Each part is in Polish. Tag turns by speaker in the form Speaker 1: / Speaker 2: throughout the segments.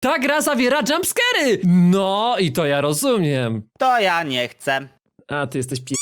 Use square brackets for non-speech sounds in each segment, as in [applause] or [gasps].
Speaker 1: Ta gra zawiera jumpscary! No i to ja rozumiem.
Speaker 2: To ja nie chcę.
Speaker 1: A, ty jesteś pie...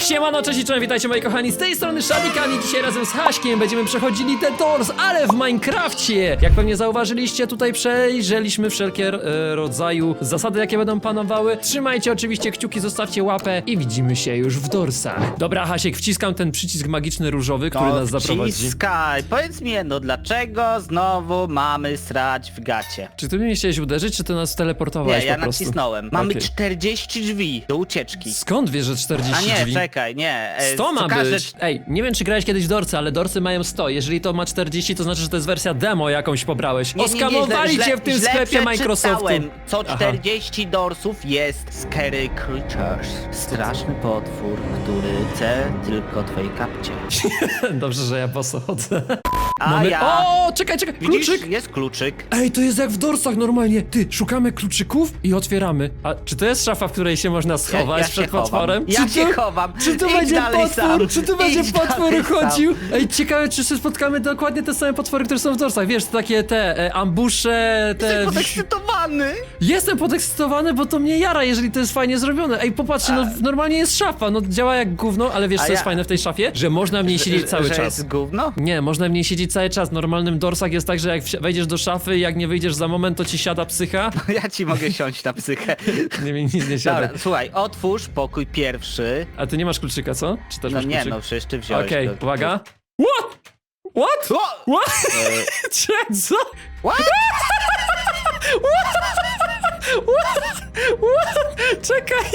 Speaker 1: Siemano, cześć i czołem, witajcie moi kochani, z tej strony Shadikani, dzisiaj razem z Haśkiem będziemy przechodzili The Doors, ale w Minecrafcie! Jak pewnie zauważyliście, tutaj przejrzeliśmy wszelkie e, rodzaju zasady, jakie będą panowały. Trzymajcie oczywiście kciuki, zostawcie łapę i widzimy się już w Dorsach. Dobra, Hasiek, wciskam ten przycisk magiczny różowy, który nas zaprowadzi.
Speaker 2: wciskaj. Powiedz mi jedno, dlaczego znowu mamy srać w gacie?
Speaker 1: Czy ty mnie chciałeś uderzyć, czy ty nas
Speaker 2: Nie,
Speaker 1: teleportowałeś
Speaker 2: ja
Speaker 1: po prostu?
Speaker 2: nacisnąłem. Mamy
Speaker 1: Okej.
Speaker 2: 40 drzwi do ucieczki.
Speaker 1: Skąd wiesz, że 40
Speaker 2: A nie,
Speaker 1: drzwi?
Speaker 2: czekaj, nie. e,
Speaker 1: 100 ma
Speaker 2: co każde-
Speaker 1: być. Ej, nie wiem czy grałeś kiedyś w Dorsy, ale Dorsy mają 100. Jeżeli to ma 40, to znaczy, że to jest wersja demo jakąś pobrałeś.
Speaker 2: Nie, nie, nie,
Speaker 1: Oskamowali
Speaker 2: źle-
Speaker 1: cię w tym
Speaker 2: źle
Speaker 1: sklepie Microsoftu.
Speaker 2: przeczytałem. Co
Speaker 1: Aha.
Speaker 2: 40 dorsów jest Scary Creatures. Straszny potwór, który chce tylko twojej kapcie. [laughs]
Speaker 1: Dobrze, że ja boso chodzę.
Speaker 2: A
Speaker 1: Mamy...
Speaker 2: ja...
Speaker 1: O, czekaj, czekaj,
Speaker 2: Widzisz,
Speaker 1: kluczyk!
Speaker 2: jest kluczyk.
Speaker 1: Ej, to jest jak w Dorsach normalnie. Ty, szukamy kluczyków i otwieramy. A czy to jest szafa, w której się można schować
Speaker 2: ja się
Speaker 1: przed
Speaker 2: chowam.
Speaker 1: potworem?
Speaker 2: Ja
Speaker 1: czy
Speaker 2: się
Speaker 1: to... Czy tu
Speaker 2: Idź
Speaker 1: będzie
Speaker 2: dalej
Speaker 1: potwór?
Speaker 2: sam.
Speaker 1: Czy tu będzie
Speaker 2: Idź
Speaker 1: potwór
Speaker 2: dalej sam.
Speaker 1: chodził? Ej, ciekawe, czy się spotkamy dokładnie te same potwory, które są w Dorsach. Wiesz, to takie te e, ambusze, te...
Speaker 2: Jestem podekscytowany.
Speaker 1: Jestem podekscytowany, bo to mnie jara, jeżeli to jest fajnie zrobione. Ej, popatrzcie, no normalnie jest szafa, no działa jak gówno, ale wiesz
Speaker 2: A
Speaker 1: co jest
Speaker 2: ja-
Speaker 1: fajne w tej szafie? Że można w niej siedzieć cały
Speaker 2: że
Speaker 1: czas.
Speaker 2: jest gówno?
Speaker 1: Nie, można w niej siedzieć cały czas. W normalnym dorsach jest tak, że jak wsi- wejdziesz do szafy jak nie wyjdziesz za moment, to ci siada psycha. [laughs]
Speaker 2: Ja ci mogę siąść na psychę.
Speaker 1: Nie, mi nic nie siada.
Speaker 2: Dobra, słuchaj, otwórz pokój pierwszy.
Speaker 1: A ty nie masz kluczyka, co? Czy też
Speaker 2: No
Speaker 1: masz
Speaker 2: nie,
Speaker 1: kluczyk?
Speaker 2: no przecież ty wziąłeś.
Speaker 1: Okej, uwaga. What? What?
Speaker 2: O!
Speaker 1: What?
Speaker 2: E, [laughs]
Speaker 1: Cze- Co?
Speaker 2: What?
Speaker 1: What? Czekaj,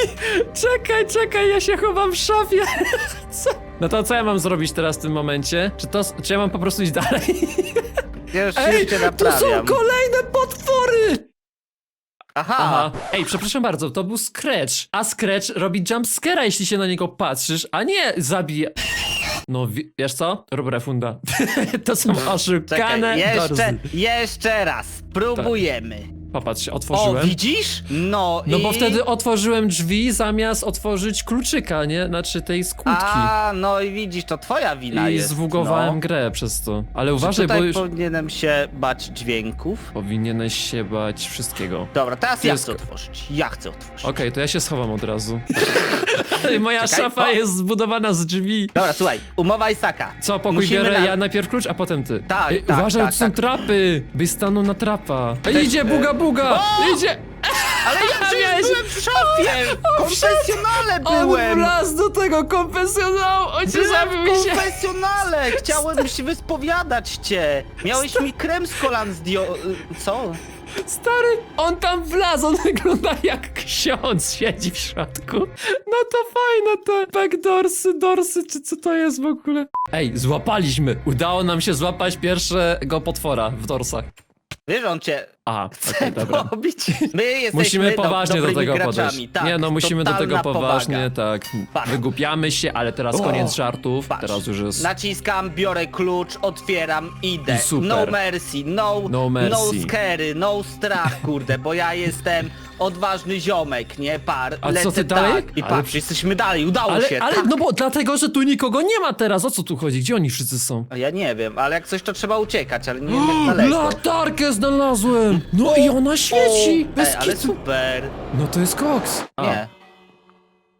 Speaker 1: czekaj, czekaj, ja się chowam w szafie. [laughs] Co? No to co ja mam zrobić teraz w tym momencie? Czy to, czy ja mam po prostu iść dalej?
Speaker 2: Ja już,
Speaker 1: Ej,
Speaker 2: cię
Speaker 1: to są
Speaker 2: naprawiam.
Speaker 1: kolejne potwory!
Speaker 2: Aha.
Speaker 1: Aha. Ej, przepraszam bardzo, to był Scratch. A Scratch robi jumpscare'a, jeśli się na niego patrzysz, a nie zabija. No, wi- wiesz co? Rób refunda. [laughs] to są oszukane
Speaker 2: Czekaj, jeszcze,
Speaker 1: dorsy.
Speaker 2: jeszcze raz. Próbujemy.
Speaker 1: Popatrz, się
Speaker 2: O,
Speaker 1: otworzyłem.
Speaker 2: widzisz? No,
Speaker 1: No
Speaker 2: i...
Speaker 1: bo wtedy otworzyłem drzwi zamiast otworzyć kluczyka, nie? Znaczy tej skłódki.
Speaker 2: A, no i widzisz, to twoja wina
Speaker 1: I
Speaker 2: jest.
Speaker 1: zwugowałem
Speaker 2: no.
Speaker 1: grę przez to. Ale
Speaker 2: Czy
Speaker 1: uważaj, bo
Speaker 2: tutaj
Speaker 1: już
Speaker 2: powinienem się bać dźwięków?
Speaker 1: powinieneś się bać wszystkiego.
Speaker 2: Dobra, teraz ja
Speaker 1: Jest-
Speaker 2: chcę otworzyć. Ja chcę otworzyć.
Speaker 1: Okej, to ja się schowam od razu. [laughs] [laughs] Moja
Speaker 2: Czekaj,
Speaker 1: szafa
Speaker 2: o.
Speaker 1: jest zbudowana z drzwi.
Speaker 2: Dobra, słuchaj, umowa Isaka.
Speaker 1: Co, pokój
Speaker 2: Musimy
Speaker 1: biorę
Speaker 2: na-
Speaker 1: ja najpierw klucz, a potem ty.
Speaker 2: Tak,
Speaker 1: Ej,
Speaker 2: tak,
Speaker 1: Uważaj,
Speaker 2: tak,
Speaker 1: to są
Speaker 2: tak.
Speaker 1: trapy! Byś stanął na trapa. Ej,
Speaker 2: Też,
Speaker 1: idzie,
Speaker 2: e,
Speaker 1: buga, buga!
Speaker 2: O!
Speaker 1: Idzie! [laughs]
Speaker 2: Ale ja [laughs] przecież byłem w szafie! Konfesjonale
Speaker 1: On
Speaker 2: byłem!
Speaker 1: wlazł do tego konfesjonału! On cię
Speaker 2: Byłem
Speaker 1: zabił
Speaker 2: w
Speaker 1: mi się!
Speaker 2: konfesjonale! Chciałem się wyspowiadać cię! Miałeś mi krem z kolan zdio... Co?
Speaker 1: Stary, on tam wlazł, on [laughs] wygląda jak ksiądz, siedzi w środku. No to fajne te backdoorsy, dorsy, czy co to jest w ogóle? Ej, złapaliśmy! Udało nam się złapać pierwszego potwora w dorsach.
Speaker 2: Wiesz, on cię
Speaker 1: Aha,
Speaker 2: chce
Speaker 1: okej, dobra.
Speaker 2: pobić. My [laughs] jesteśmy
Speaker 1: Musimy poważnie do tego podejść.
Speaker 2: Tak,
Speaker 1: nie no, musimy do tego poważnie,
Speaker 2: powaga.
Speaker 1: tak.
Speaker 2: Patrz.
Speaker 1: Wygłupiamy się, ale teraz
Speaker 2: O,
Speaker 1: koniec żartów.
Speaker 2: Patrz,
Speaker 1: Teraz już jest.
Speaker 2: Naciskam, biorę klucz, otwieram, idę. No mercy, no,
Speaker 1: No mercy.
Speaker 2: no scary, no strach, kurde, bo ja jestem odważny ziomek, nie? Par,
Speaker 1: A co,
Speaker 2: lecę
Speaker 1: ty dalej?
Speaker 2: tak. I
Speaker 1: Ale-
Speaker 2: patrz, jesteśmy dalej, udało
Speaker 1: Ale,
Speaker 2: się.
Speaker 1: ale
Speaker 2: tak.
Speaker 1: no bo dlatego, że tu nikogo nie ma teraz. O co tu chodzi? Gdzie oni wszyscy są?
Speaker 2: A Ja nie wiem, ale jak coś to trzeba uciekać, ale nie wiem jak daleko.
Speaker 1: Latarkę znalazłem! No i ona świeci!
Speaker 2: O,
Speaker 1: Bez
Speaker 2: Ej, ale
Speaker 1: kitu.
Speaker 2: super.
Speaker 1: No to jest koks. A,
Speaker 2: Nie.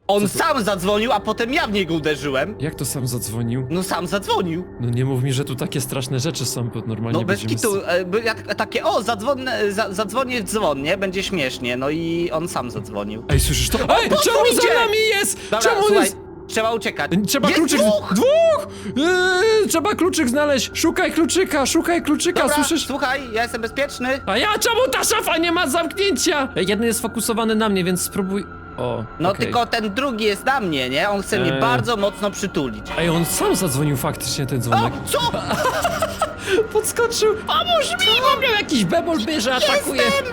Speaker 2: On sam zadzwonił, a potem ja w niego uderzyłem.
Speaker 1: Jak to sam zadzwonił?
Speaker 2: No sam zadzwonił.
Speaker 1: No nie mów mi, że tu takie straszne rzeczy są, bo normalnie
Speaker 2: No bez
Speaker 1: będziemy...
Speaker 2: kitu, e, by- jak, takie o, zadzwonę, za, zadzwonię w dzwon, nie? Będzie śmiesznie, no i on sam zadzwonił.
Speaker 1: Ej, słyszysz to? Ej, czemu za
Speaker 2: idzie!
Speaker 1: nami jest?
Speaker 2: Dobra,
Speaker 1: czemu on
Speaker 2: słuchaj,
Speaker 1: jest...
Speaker 2: trzeba uciekać.
Speaker 1: Trzeba
Speaker 2: jest
Speaker 1: kluczyk...
Speaker 2: Dwóch!
Speaker 1: Dwóch! Yy, trzeba kluczyk znaleźć! Szukaj kluczyka, szukaj kluczyka,
Speaker 2: Dobra,
Speaker 1: słyszysz?
Speaker 2: słuchaj, ja jestem bezpieczny.
Speaker 1: A ja, czemu ta szafa nie ma zamknięcia? Ej, Jeden jest sfokusowany na mnie, więc spróbuj... O,
Speaker 2: No
Speaker 1: okej.
Speaker 2: tylko ten drugi jest na mnie, nie? On chce mnie bardzo mocno przytulić.
Speaker 1: Ej, on sam zadzwonił faktycznie ten
Speaker 2: O,
Speaker 1: dzwonek.
Speaker 2: co? [laughs]
Speaker 1: Podskoczył! Pomóż mi! Ogóle jakiś bebol bierze, atakuje!
Speaker 2: Jestem!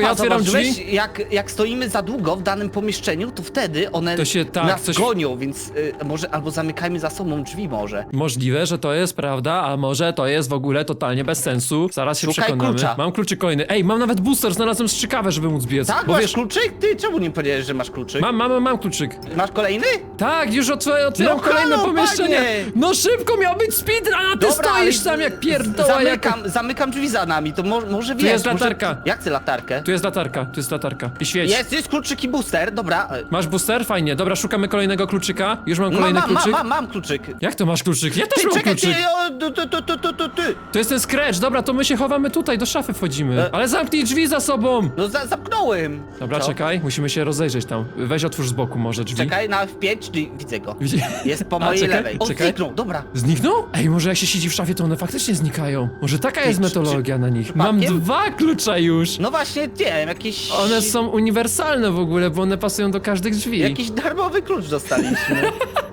Speaker 1: Ja otwieram drzwi.
Speaker 2: jak, jak stoimy za długo w danym pomieszczeniu, to wtedy one
Speaker 1: To się tak,
Speaker 2: nas
Speaker 1: coś-
Speaker 2: gonią, więc y, może albo zamykajmy za sobą drzwi może.
Speaker 1: Możliwe, że to jest prawda, a może to jest w ogóle totalnie bez sensu. Zaraz się
Speaker 2: Szukaj
Speaker 1: przekonamy.
Speaker 2: klucza.
Speaker 1: Mam kluczyk kolejny. Ej, mam nawet booster, znalazłem strzykawę, żeby móc biec.
Speaker 2: Tak,
Speaker 1: Bo
Speaker 2: masz
Speaker 1: wiesz,
Speaker 2: kluczyk? Ty czemu nie powiedziałeś, że masz kluczyk?
Speaker 1: mam, mam, mam kluczyk.
Speaker 2: Masz kolejny?
Speaker 1: Tak, już otw- otwieram
Speaker 2: No
Speaker 1: kolejne
Speaker 2: halo,
Speaker 1: pomieszczenie.
Speaker 2: panie!
Speaker 1: No szybko miał być speedrun, a ty stoisz
Speaker 2: ale
Speaker 1: tam jak pierdoła. Jak...
Speaker 2: Zamykam, zamykam drzwi za nami, to mo może wiesz.
Speaker 1: jest
Speaker 2: może-
Speaker 1: latarka.
Speaker 2: Jak chcę latarkę?
Speaker 1: Tu jest latarka, tu jest latarka. I świeć.
Speaker 2: Jest, jest kluczyk i booster, dobra. e,
Speaker 1: Masz booster? Fajnie. Dobra, szukamy kolejnego kluczyka. Już mam
Speaker 2: Mam,
Speaker 1: kolejny
Speaker 2: mam, mam,
Speaker 1: kluczyk.
Speaker 2: mam, mam kluczyk.
Speaker 1: Jak to masz kluczyk? Ja też
Speaker 2: Ty,
Speaker 1: mam
Speaker 2: czekaj,
Speaker 1: kluczyk.
Speaker 2: ty, o, tu, tu, tu, tu, tu, ty.
Speaker 1: To jest ten scratch. Dobra, to my się chowamy tutaj, do szafy wchodzimy.
Speaker 2: E.
Speaker 1: Ale zamknij drzwi za sobą.
Speaker 2: No za, zamknąłem.
Speaker 1: Dobra,
Speaker 2: Co?
Speaker 1: czekaj, musimy się rozejrzeć tam. Weź otwórz z boku może drzwi.
Speaker 2: Czekaj, na F5, czyli widzę go.
Speaker 1: Widzi-
Speaker 2: Jest po [laughs]
Speaker 1: A,
Speaker 2: mojej
Speaker 1: czekaj,
Speaker 2: lewej. O,
Speaker 1: czekaj.
Speaker 2: zniknął, dobra.
Speaker 1: Zniknął? Ej, może jak się siedzi w szafie, to one faktycznie znikają. Może taka jest
Speaker 2: czy-
Speaker 1: metodologia na nich. Mam
Speaker 2: przypadkiem?
Speaker 1: dwa klucza już.
Speaker 2: No właśnie, nie wiem, jakiś...
Speaker 1: One są uniwersalne w ogóle, bo one pasują do każdych drzwi.
Speaker 2: Jakiś darmowy klucz dostaliśmy.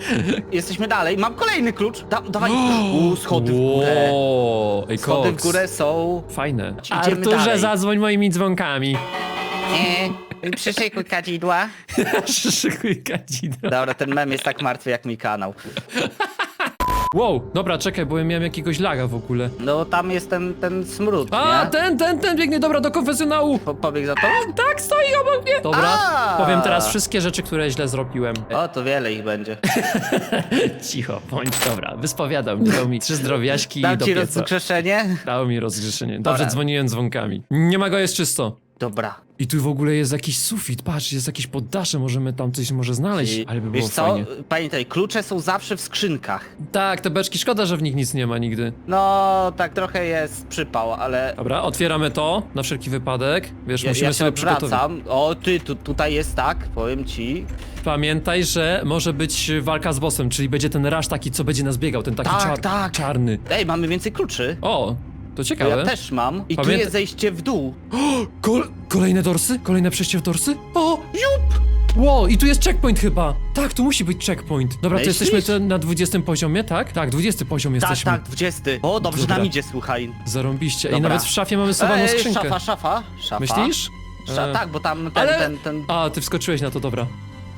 Speaker 2: [laughs] Jesteśmy dalej, mam kolejny klucz. Da, dawaj. [gasps] Uuu, schody w górę.
Speaker 1: Wow, Ej,
Speaker 2: Schody w górę są...
Speaker 1: Fajne.
Speaker 2: Idziemy
Speaker 1: Arturze,
Speaker 2: dalej.
Speaker 1: zadzwoń moimi dzwonkami.
Speaker 2: Eee, przyszykuj kadzidła. [laughs]
Speaker 1: Szykuj kadzidło.
Speaker 2: Dobra, ten mem jest tak martwy jak mój kanał.
Speaker 1: Wow, dobra, czekaj, bo ja miałem jakiegoś laga w ogóle.
Speaker 2: No tam jest ten, ten smród,
Speaker 1: A,
Speaker 2: nie?
Speaker 1: ten, ten, ten biegnie, dobra, do konfesjonału.
Speaker 2: Po, pobiegł za to?
Speaker 1: Tak, stoi obok mnie. Dobra,
Speaker 2: A.
Speaker 1: powiem teraz wszystkie rzeczy, które źle zrobiłem.
Speaker 2: O, to wiele ich będzie. [laughs]
Speaker 1: Cicho, bądź dobra. Wyspowiadał mnie, dał mi trzy zdrowiaśki i
Speaker 2: Dam
Speaker 1: do
Speaker 2: ci
Speaker 1: pieca.
Speaker 2: rozkrzeszenie?
Speaker 1: Dał mi rozgrzeszenie. Dobrze,
Speaker 2: Dobra.
Speaker 1: dzwoniłem dzwonkami. Nie ma go, jest czysto.
Speaker 2: Dobra.
Speaker 1: I tu w ogóle jest jakiś sufit, patrz, jest jakieś poddasze, możemy tam coś może znaleźć,
Speaker 2: I-
Speaker 1: ale by
Speaker 2: Wiesz
Speaker 1: było
Speaker 2: co?
Speaker 1: fajnie.
Speaker 2: Pamiętaj, klucze są zawsze w skrzynkach.
Speaker 1: Tak, te beczki, szkoda, że w nich nic nie ma nigdy.
Speaker 2: No, tak trochę jest przypał, ale...
Speaker 1: Dobra, otwieramy to, na wszelki wypadek. Wiesz,
Speaker 2: Ja,
Speaker 1: musimy
Speaker 2: ja się
Speaker 1: sobie przygotować.
Speaker 2: odwracam. O, ty, tu, tutaj jest tak, powiem ci.
Speaker 1: Pamiętaj, że może być walka z bossem, czyli będzie ten rasz taki, co będzie nas biegał, ten taki
Speaker 2: Tak,
Speaker 1: czar
Speaker 2: tak.
Speaker 1: czarny.
Speaker 2: Ej, mamy więcej kluczy.
Speaker 1: O, to ciekawe.
Speaker 2: ja też mam. I tu
Speaker 1: Pamięta-
Speaker 2: jest zejście w dół.
Speaker 1: Kol kolejne dorsy? Kolejne przejście w dorsy? O, jup! Wow, i tu jest checkpoint chyba. Tak, tu musi być checkpoint. Dobra, to
Speaker 2: Myślisz?
Speaker 1: jesteśmy tu na 20 poziomie, tak? Tak, 20 poziom
Speaker 2: Tak,
Speaker 1: jesteśmy.
Speaker 2: tak, 20. O, dobrze
Speaker 1: Dobra.
Speaker 2: nam idzie, słuchaj.
Speaker 1: Zarąbiście. I
Speaker 2: Dobra.
Speaker 1: nawet w szafie mamy schowaną
Speaker 2: Ej,
Speaker 1: skrzynkę.
Speaker 2: szafa, szafa, szafa.
Speaker 1: Myślisz?
Speaker 2: Sza,
Speaker 1: E,
Speaker 2: tak, bo tam ten,
Speaker 1: Ale...
Speaker 2: ten, ten...
Speaker 1: A, ty wskoczyłeś na to, dobra.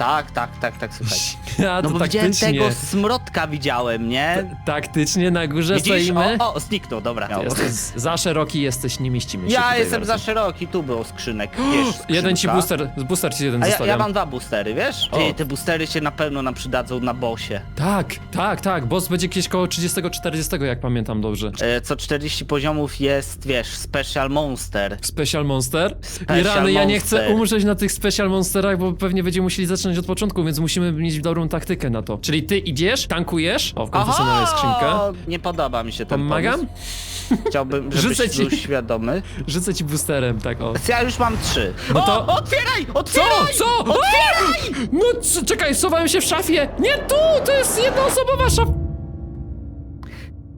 Speaker 2: Tak, tak, tak, tak, słuchaj. [laughs]
Speaker 1: A,
Speaker 2: No bo widziałem
Speaker 1: taktycznie.
Speaker 2: tego smrodka, widziałem, nie?
Speaker 1: Taktycznie na górze
Speaker 2: Widzisz?
Speaker 1: stoimy.
Speaker 2: O, o, zniknął, dobra.
Speaker 1: Jesteś za szeroki jesteś, nie mieścimy się
Speaker 2: Ja
Speaker 1: tutaj
Speaker 2: jestem
Speaker 1: bardzo.
Speaker 2: za szeroki, tu było skrzynek. [gasps] Wiesz,
Speaker 1: Jeden ci booster, booster ci jeden
Speaker 2: A ja,
Speaker 1: zostawiam.
Speaker 2: ja mam dwa boostery, wiesz?
Speaker 1: O.
Speaker 2: Ty, te boostery się na pewno nam przydadzą na bossie.
Speaker 1: Tak, tak, tak, boss będzie gdzieś koło 30-40, jak pamiętam dobrze.
Speaker 2: E, co 40 poziomów jest, wiesz, Special Monster.
Speaker 1: Special Monster?
Speaker 2: Special
Speaker 1: I rany, ja nie chcę
Speaker 2: Monster.
Speaker 1: umrzeć na tych Special Monsterach, bo pewnie będziemy musieli zacząć od początku, więc musimy mieć dobrą taktykę na to. Czyli ty idziesz, tankujesz, o, w konfesjonale jest skrzynka.
Speaker 2: Nie podoba mi się ten
Speaker 1: Pomagam?
Speaker 2: pomysł. Chciałbym, żebyś
Speaker 1: Rzucę ci.
Speaker 2: był świadomy. [laughs]
Speaker 1: Rzucę ci boosterem, tak o.
Speaker 2: Ja już mam trzy.
Speaker 1: No
Speaker 2: o,
Speaker 1: to-
Speaker 2: otwieraj!
Speaker 1: Co?
Speaker 2: Otwieraj!
Speaker 1: Co?
Speaker 2: Otwieraj!
Speaker 1: No czekaj, schowałem się w szafie! Nie tu! To jest jednoosobowa szafa!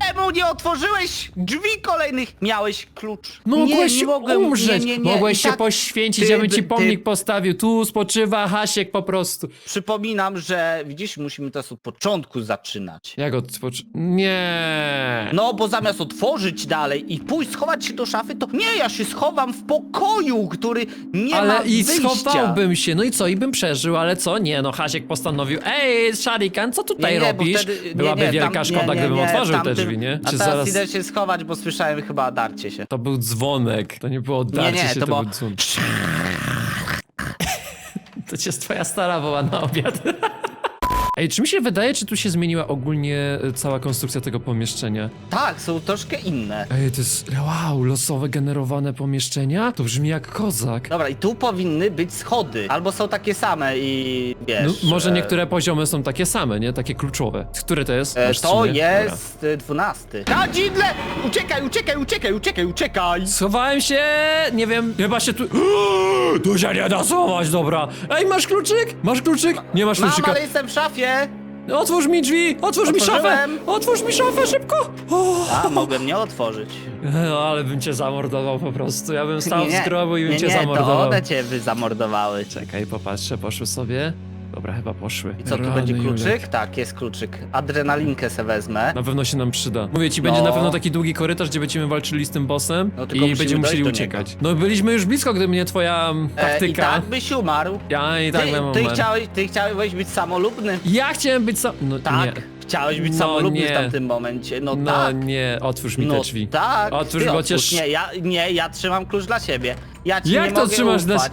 Speaker 2: Czemu nie otworzyłeś drzwi kolejnych? Miałeś klucz.
Speaker 1: Mogłeś
Speaker 2: nie, nie mogłem,
Speaker 1: umrzeć, mogłeś
Speaker 2: I
Speaker 1: się
Speaker 2: tak
Speaker 1: poświęcić,
Speaker 2: ty-
Speaker 1: ja bym ci
Speaker 2: ty-
Speaker 1: pomnik postawił. Tu spoczywa Hasiek po prostu.
Speaker 2: Przypominam, że widzisz, musimy teraz od początku zaczynać.
Speaker 1: Jak od spoczy... Nie.
Speaker 2: No, bo zamiast otworzyć dalej i pójść schować się do szafy, to nie, ja się schowam w pokoju, który nie
Speaker 1: ale
Speaker 2: ma
Speaker 1: i
Speaker 2: wyjścia.
Speaker 1: schowałbym się, no i co, i bym przeżył, ale co? Nie, no Hasiek postanowił, ej, Sharikan, co tutaj
Speaker 2: Nie, nie, bo
Speaker 1: robisz?
Speaker 2: wtedy- nie,
Speaker 1: Byłaby
Speaker 2: nie,
Speaker 1: wielka
Speaker 2: tam-
Speaker 1: szkoda,
Speaker 2: nie, nie,
Speaker 1: gdybym
Speaker 2: nie,
Speaker 1: otworzył te drzwi, nie?
Speaker 2: A
Speaker 1: Czy
Speaker 2: teraz
Speaker 1: zaraz...
Speaker 2: idę się schować, bo słyszałem chyba darcie się.
Speaker 1: To był dzwonek, to nie było
Speaker 2: Nie,
Speaker 1: darcie
Speaker 2: nie,
Speaker 1: się,
Speaker 2: to było...
Speaker 1: był dzwonek. [laughs] To cię twoja stara woła na obiad. [laughs] Ej, czy mi się wydaje, czy tu się zmieniła ogólnie e, cała konstrukcja tego pomieszczenia?
Speaker 2: Tak, są troszkę inne.
Speaker 1: Ej, to jest, wow, losowe generowane pomieszczenia? To brzmi jak kozak.
Speaker 2: Dobra, i tu powinny być schody. Albo są takie same i wiesz...
Speaker 1: No, może
Speaker 2: e,
Speaker 1: niektóre poziomy są takie same, nie? Takie kluczowe. Które to jest?
Speaker 2: E,
Speaker 1: Masz
Speaker 2: to
Speaker 1: skrzynię?
Speaker 2: jest e, dwunasty. Kadzidle! Uciekaj, uciekaj, uciekaj, uciekaj, uciekaj!
Speaker 1: Schowałem się, nie wiem, chyba się tu... Tu się nie da schować, dobra. Ej, masz kluczyk? Masz kluczyk? Nie masz
Speaker 2: Mam,
Speaker 1: kluczyka.
Speaker 2: ale jestem w szafie!
Speaker 1: Otwórz mi drzwi, otwórz mi szafę!
Speaker 2: Otworzyłem.
Speaker 1: Otwórz mi szafę, szybko! O.
Speaker 2: A, mogłem nie otworzyć.
Speaker 1: No, ale bym cię zamordował po prostu. Ja bym stał
Speaker 2: nie,
Speaker 1: z grobu i bym
Speaker 2: nie,
Speaker 1: cię
Speaker 2: nie,
Speaker 1: zamordował.
Speaker 2: to one cię by zamordowały.
Speaker 1: Czekaj, popatrzę, poszły sobie. Dobra, chyba poszły.
Speaker 2: I co, tu
Speaker 1: Rany,
Speaker 2: będzie kluczyk?
Speaker 1: Julek.
Speaker 2: Tak, jest kluczyk. Adrenalinkę se wezmę.
Speaker 1: Na pewno się nam przyda. Mówię ci, będzie
Speaker 2: No.
Speaker 1: na pewno taki długi korytarz, gdzie będziemy walczyli z tym bossem
Speaker 2: No,
Speaker 1: i
Speaker 2: tylko musimy
Speaker 1: będziemy
Speaker 2: dojść
Speaker 1: musieli
Speaker 2: do
Speaker 1: uciekać. No byliśmy już blisko, gdyby nie twoja mm,
Speaker 2: E, I
Speaker 1: taktyka.
Speaker 2: tak byś umarł.
Speaker 1: Ja i tak
Speaker 2: ty,
Speaker 1: bym
Speaker 2: ty,
Speaker 1: umarł.
Speaker 2: chciałeś, ty chciałeś być samolubny.
Speaker 1: Ja chciałem być sam... No
Speaker 2: Tak,
Speaker 1: nie.
Speaker 2: Chciałeś być
Speaker 1: No
Speaker 2: samolubny
Speaker 1: nie.
Speaker 2: w tamtym momencie. No,
Speaker 1: No
Speaker 2: tak.
Speaker 1: nie, otwórz mi
Speaker 2: no
Speaker 1: te drzwi.
Speaker 2: tak.
Speaker 1: Otwórz,
Speaker 2: ty
Speaker 1: bo cię-
Speaker 2: Nie, ja, nie, ja trzymam klucz dla siebie. Ja ci
Speaker 1: Jak
Speaker 2: nie
Speaker 1: to
Speaker 2: mogę
Speaker 1: trzymasz
Speaker 2: ufać.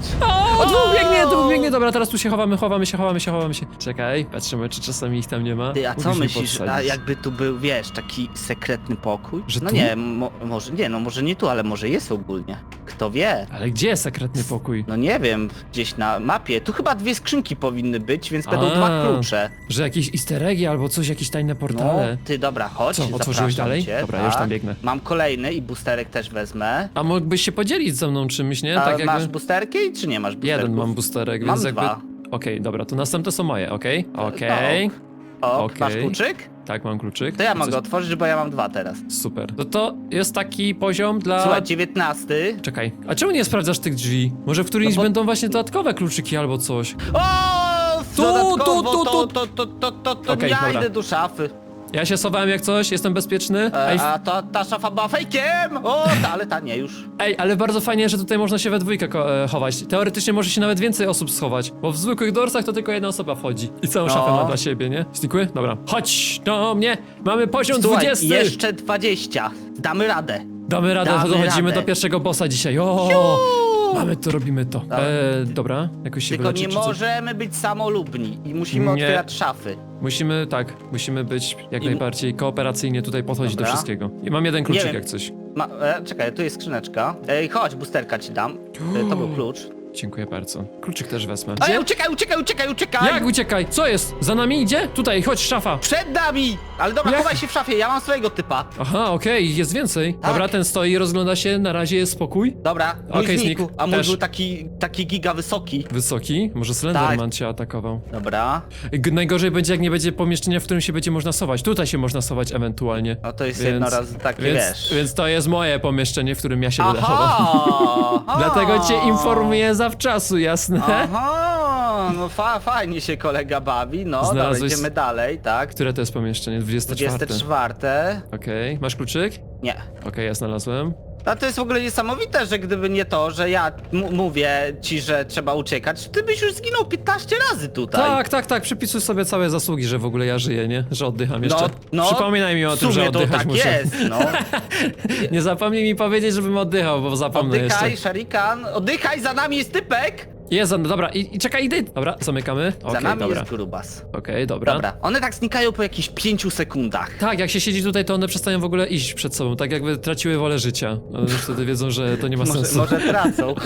Speaker 1: O, dwóch biegnie, dwóch biegnie, dobra, teraz tu się chowamy, chowamy się, chowamy się, chowamy się. Czekaj, patrzymy, czy czasami ich tam nie ma.
Speaker 2: Ty, a co
Speaker 1: mnie
Speaker 2: myślisz, a jakby tu był, wiesz, taki sekretny pokój?
Speaker 1: Że
Speaker 2: no
Speaker 1: tu?
Speaker 2: nie, mo może nie, no może nie tu, ale może jest ogólnie. Kto wie?
Speaker 1: Ale gdzie jest sekretny pokój?
Speaker 2: No nie wiem, gdzieś na mapie. Tu chyba dwie skrzynki powinny być, więc będą
Speaker 1: A.
Speaker 2: dwa klucze.
Speaker 1: Że jakieś easter eggi albo coś, jakieś tajne
Speaker 2: No,
Speaker 1: portale.
Speaker 2: ty dobra, chodź,
Speaker 1: Co, otworzyłeś
Speaker 2: zapraszam
Speaker 1: dalej?
Speaker 2: Cię,
Speaker 1: Dobra,
Speaker 2: tak.
Speaker 1: już tam biegnę.
Speaker 2: Mam kolejny i boosterek też wezmę.
Speaker 1: A mógłbyś się podzielić ze mną czymś, nie?
Speaker 2: A
Speaker 1: tak
Speaker 2: masz
Speaker 1: jakby...
Speaker 2: boosterki czy nie masz boosterków?
Speaker 1: Jeden mam boosterek,
Speaker 2: Mam
Speaker 1: więc jakby...
Speaker 2: dwa.
Speaker 1: Okej, dobra, to następne są moje, okej? Okej.
Speaker 2: O,
Speaker 1: Okej.
Speaker 2: masz kluczyk?
Speaker 1: Tak, mam kluczyk.
Speaker 2: To ja mogę
Speaker 1: Coś-
Speaker 2: otworzyć, bo ja mam dwa teraz.
Speaker 1: Super. No to jest taki poziom dla...
Speaker 2: Słuchaj, 19.
Speaker 1: Czekaj, a czemu nie sprawdzasz tych drzwi? Może w którymś
Speaker 2: No bo-
Speaker 1: będą właśnie dodatkowe kluczyki albo coś?
Speaker 2: O!
Speaker 1: Tu,
Speaker 2: dodatkowo,
Speaker 1: tu, tu,
Speaker 2: to,
Speaker 1: tu.
Speaker 2: to, to, to, to, to
Speaker 1: Okej,
Speaker 2: ja
Speaker 1: dobra.
Speaker 2: idę do szafy.
Speaker 1: Ja się schowałem jak coś, jestem bezpieczny. Ej,
Speaker 2: E, a ta, ta szafa była fejkiem! O, ta, ale ta nie już.
Speaker 1: ej, ale bardzo fajnie, że tutaj można się we dwójkę ko- e, chować. Teoretycznie może się nawet więcej osób schować, bo w zwykłych dorsach to tylko jedna osoba wchodzi i całą
Speaker 2: No.
Speaker 1: szafę ma dla siebie, nie? Znikły? Dobra. Chodź do mnie! Mamy poziom
Speaker 2: Słuchaj,
Speaker 1: 20!
Speaker 2: jeszcze 20. Damy radę.
Speaker 1: Damy radę,
Speaker 2: Damy
Speaker 1: dochodzimy
Speaker 2: radę.
Speaker 1: do pierwszego bossa dzisiaj. O! Mamy to, robimy to. E, dobra, jakoś się
Speaker 2: Tylko
Speaker 1: wyleczyć,
Speaker 2: nie
Speaker 1: czy coś?
Speaker 2: możemy być samolubni i musimy
Speaker 1: Nie.
Speaker 2: otwierać szafy.
Speaker 1: Musimy, tak, musimy być jak
Speaker 2: I-
Speaker 1: najbardziej kooperacyjnie tutaj podchodzić do
Speaker 2: Dobra.
Speaker 1: wszystkiego. I mam jeden kluczyk
Speaker 2: wiem.
Speaker 1: jak coś.
Speaker 2: Ma, e, czekaj, tu jest skrzyneczka. Ej, chodź, boosterka ci dam. E, to był klucz.
Speaker 1: Dziękuję bardzo. Kluczyk też wezmę.
Speaker 2: Ej, uciekaj, uciekaj, uciekaj, uciekaj!
Speaker 1: Jak uciekaj? Co jest? Za nami idzie? Tutaj, chodź, szafa.
Speaker 2: Przed nami! Ale dobra,
Speaker 1: Jak?
Speaker 2: chowaj się w szafie, ja mam swojego typa.
Speaker 1: Aha, okej, jest więcej.
Speaker 2: Tak.
Speaker 1: Dobra, ten stoi, rozgląda się, na razie jest spokój.
Speaker 2: Dobra, mój
Speaker 1: Okej,
Speaker 2: znikł,
Speaker 1: znikł.
Speaker 2: a mój
Speaker 1: Też.
Speaker 2: był taki, taki giga wysoki.
Speaker 1: Wysoki, może Slenderman cię atakował.
Speaker 2: Dobra,
Speaker 1: G- Najgorzej będzie, jak nie będzie pomieszczenia, w którym się będzie można schować. Tutaj się można schować ewentualnie.
Speaker 2: no to jest
Speaker 1: Więc-
Speaker 2: jedno raz takie,
Speaker 1: Więc,
Speaker 2: wiesz.
Speaker 1: więc to jest moje pomieszczenie, w którym ja się będę chował. [laughs] Dlatego cię informuję zawczasu, jasne?
Speaker 2: Aha, no fa fajnie się kolega bawi, no dobra,
Speaker 1: Znalazłeś-
Speaker 2: idziemy dalej, tak.
Speaker 1: Które to jest pomieszczenie? 24.
Speaker 2: 24.
Speaker 1: Okej, masz kluczyk?
Speaker 2: Nie.
Speaker 1: Okej, ja znalazłem.
Speaker 2: A to jest w ogóle niesamowite, że gdyby nie to, że ja m- mówię ci, że trzeba uciekać, ty byś już zginął 15 razy tutaj.
Speaker 1: Tak, tak, tak, przypisuj sobie całe zasługi, że w ogóle ja żyję, nie? Że oddycham jeszcze.
Speaker 2: No, no,
Speaker 1: Przypominaj mi o
Speaker 2: w
Speaker 1: tym, że
Speaker 2: to
Speaker 1: oddychać
Speaker 2: tak
Speaker 1: muszę.
Speaker 2: jest, no. [laughs]
Speaker 1: Nie zapomnij mi powiedzieć, żebym oddychał, bo zapomnę
Speaker 2: Oddychaj,
Speaker 1: jeszcze.
Speaker 2: Sharikan, oddychaj, za nami jest typek!
Speaker 1: Jest, dobra, i, i czekaj, idę. Dobra, zamykamy.
Speaker 2: Za nami
Speaker 1: dobra.
Speaker 2: jest grubas.
Speaker 1: Okej, dobra.
Speaker 2: Dobra, one tak znikają po jakichś 5 sekundach.
Speaker 1: Tak, jak się siedzi tutaj, to one przestają w ogóle iść przed sobą, tak jakby traciły wolę życia. One już wtedy wiedzą, że to nie ma
Speaker 2: Może,
Speaker 1: sensu.
Speaker 2: może tracą. [laughs]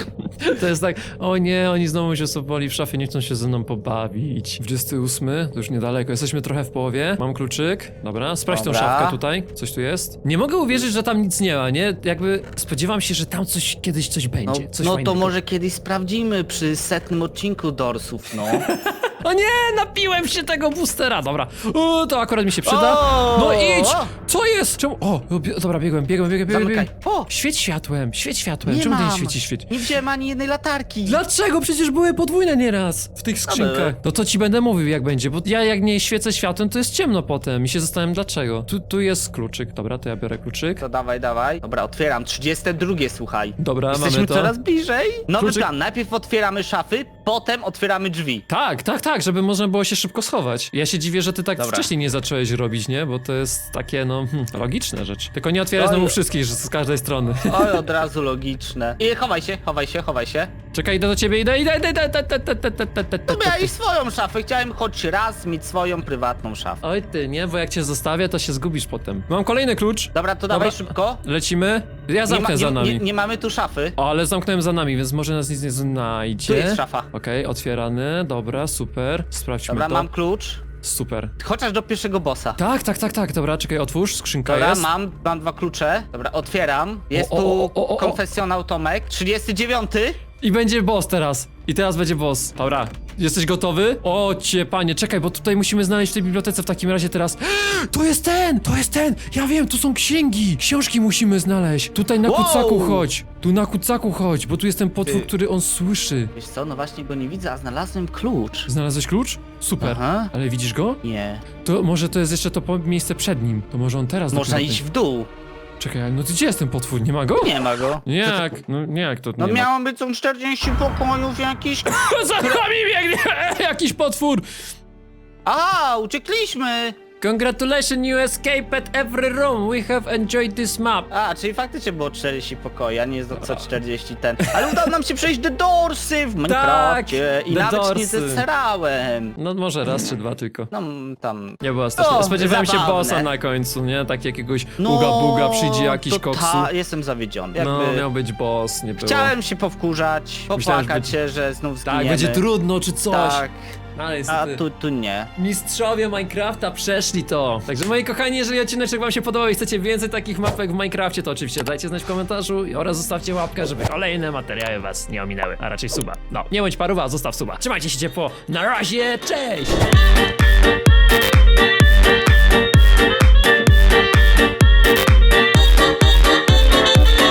Speaker 1: To jest tak, o nie, oni znowu się soboli w szafie, nie chcą się ze mną pobawić. 28, to już niedaleko, jesteśmy trochę w połowie. Mam kluczyk, dobra, sprawdź tą
Speaker 2: Dobra.
Speaker 1: szafkę tutaj, coś tu jest. Nie mogę uwierzyć, że tam nic nie ma, nie? Jakby spodziewam się, że tam coś, kiedyś coś
Speaker 2: No,
Speaker 1: będzie, coś
Speaker 2: no to
Speaker 1: fajnego.
Speaker 2: może kiedyś sprawdzimy przy setnym odcinku Dorsów, no. [laughs]
Speaker 1: O nie, napiłem się tego boostera, dobra. O, to akurat mi się przyda. No idź! Co jest? Czemu? O, bie- dobra, biegłem, biegłem, biegłem, biegłem.
Speaker 2: Zamykaj.
Speaker 1: biegłem.
Speaker 2: O!
Speaker 1: Świeć światłem, świeć światłem.
Speaker 2: Nie
Speaker 1: Czemu ty nie
Speaker 2: mam.
Speaker 1: świeci świeć?
Speaker 2: Nie wziąłem ani jednej latarki.
Speaker 1: Dlaczego? Przecież były podwójne nieraz w tych skrzynkach.
Speaker 2: były.
Speaker 1: No to ci będę mówił jak będzie, bo ja jak nie świecę światłem, to jest ciemno potem i się zastanawiam dlaczego. Tu, tu jest kluczyk, dobra, to ja biorę kluczyk.
Speaker 2: To dawaj, dawaj. Dobra, otwieram. 32, słuchaj.
Speaker 1: Dobra,
Speaker 2: Jesteśmy
Speaker 1: mamy to.
Speaker 2: coraz bliżej. Nowy
Speaker 1: Kluczyk-
Speaker 2: plan. Najpierw otwieramy szafy, potem otwieramy drzwi.
Speaker 1: Tak, tak, tak, żeby można było się szybko schować. Ja się dziwię, że ty tak
Speaker 2: Dobra.
Speaker 1: wcześniej nie zacząłeś robić, nie? Bo to jest takie, no, hmm, logiczne rzecz. Tylko nie otwieraj
Speaker 2: Oj.
Speaker 1: znowu wszystkich, z każdej strony.
Speaker 2: Oj, od razu logiczne. I chowaj się, chowaj się, chowaj się.
Speaker 1: Czekaj, idę do ciebie, idę, idę, idę, idę, idę, idę, idę, idę, idę, idę.
Speaker 2: miałeś swoją szafę. Chciałem choć raz mieć swoją prywatną szafę.
Speaker 1: Oj ty, nie, bo jak cię zostawię, to się zgubisz potem. Mam kolejny klucz.
Speaker 2: Dobra, to dawaj szybko.
Speaker 1: Lecimy. Ja
Speaker 2: Nie,
Speaker 1: zamknę
Speaker 2: ma,
Speaker 1: za
Speaker 2: nie,
Speaker 1: nami.
Speaker 2: nie, nie mamy tu szafy.
Speaker 1: O, ale zamknąłem za nami, więc może nas nic nie znajdzie.
Speaker 2: Tu jest szafa.
Speaker 1: Okej, otwierany, dobra, super. Sprawdźmy
Speaker 2: Dobra,
Speaker 1: to.
Speaker 2: mam klucz.
Speaker 1: Super.
Speaker 2: Chociaż do pierwszego bossa.
Speaker 1: Tak, tak, tak, tak, dobra, czekaj, otwórz, skrzynka
Speaker 2: Dobra,
Speaker 1: jest.
Speaker 2: mam, mam dwa klucze. Dobra, otwieram. Jest
Speaker 1: O, o,
Speaker 2: tu
Speaker 1: o, o, o.
Speaker 2: konfesjonał Tomek. 39.
Speaker 1: I będzie boss teraz. I teraz będzie boss. Dobra, jesteś gotowy? O cię, panie, czekaj, bo tutaj musimy znaleźć w tej bibliotece w takim razie teraz. [gasps] To jest ten! To jest ten! Ja wiem, tu są księgi! Książki musimy znaleźć. Tutaj na
Speaker 2: Wow!
Speaker 1: kucaku chodź. Tu na kucaku chodź, bo tu jest ten potwór,
Speaker 2: Ty.
Speaker 1: który on słyszy.
Speaker 2: Wiesz co, no właśnie go nie widzę, a znalazłem klucz.
Speaker 1: Znalazłeś klucz? Super.
Speaker 2: Aha.
Speaker 1: Ale widzisz go?
Speaker 2: Nie.
Speaker 1: To może to jest jeszcze to po- miejsce przed nim. To może on teraz
Speaker 2: Można
Speaker 1: dopiero-
Speaker 2: iść w dół.
Speaker 1: Czekaj, no gdzie jest ten potwór? Nie ma go?
Speaker 2: Nie ma go. [laughs]
Speaker 1: Jak? No nie, jak to
Speaker 2: No
Speaker 1: nie ma?
Speaker 2: miało być są 40 pokojów jakiś. [laughs]
Speaker 1: Za nami biegnie! [laughs] Jakiś potwór!
Speaker 2: A, uciekliśmy!
Speaker 1: Congratulations, you escaped every room. We have enjoyed this map.
Speaker 2: A, czyli faktycznie było 40 pokoi, a nie jest co 40 ten. Ale udało nam się przejść do Dorsy w Minecrafcie i
Speaker 1: The
Speaker 2: nawet nie
Speaker 1: Doorsy.
Speaker 2: zesrałem.
Speaker 1: No może raz czy dwa tylko.
Speaker 2: No tam...
Speaker 1: Nie było strasznie.
Speaker 2: O,
Speaker 1: Spodziewałem się
Speaker 2: zabawne.
Speaker 1: bossa na końcu, nie? Tak jakiegoś
Speaker 2: No,
Speaker 1: uga buga przyjdzie jakiś
Speaker 2: to
Speaker 1: koksu.
Speaker 2: Ta, jestem zawiedziony. Jakby...
Speaker 1: No, miał być boss, nie było.
Speaker 2: Chciałem się powkurzać,
Speaker 1: Myślałem, że
Speaker 2: popłakać
Speaker 1: będzie-
Speaker 2: się, że znów zginiemy.
Speaker 1: Tak, będzie trudno czy coś.
Speaker 2: Tak,
Speaker 1: Ale
Speaker 2: a
Speaker 1: niestety.
Speaker 2: tu, tu nie.
Speaker 1: Mistrzowie Minecrafta przeszli to. Także moi kochani, jeżeli odcinek wam się podobał i chcecie więcej takich mapek w Minecrafcie, to oczywiście dajcie znać w komentarzu i oraz zostawcie łapkę, żeby kolejne materiały was nie ominęły, a raczej suba. No, nie bądź paruwa, zostaw suba. Trzymajcie się ciepło, na razie, cześć!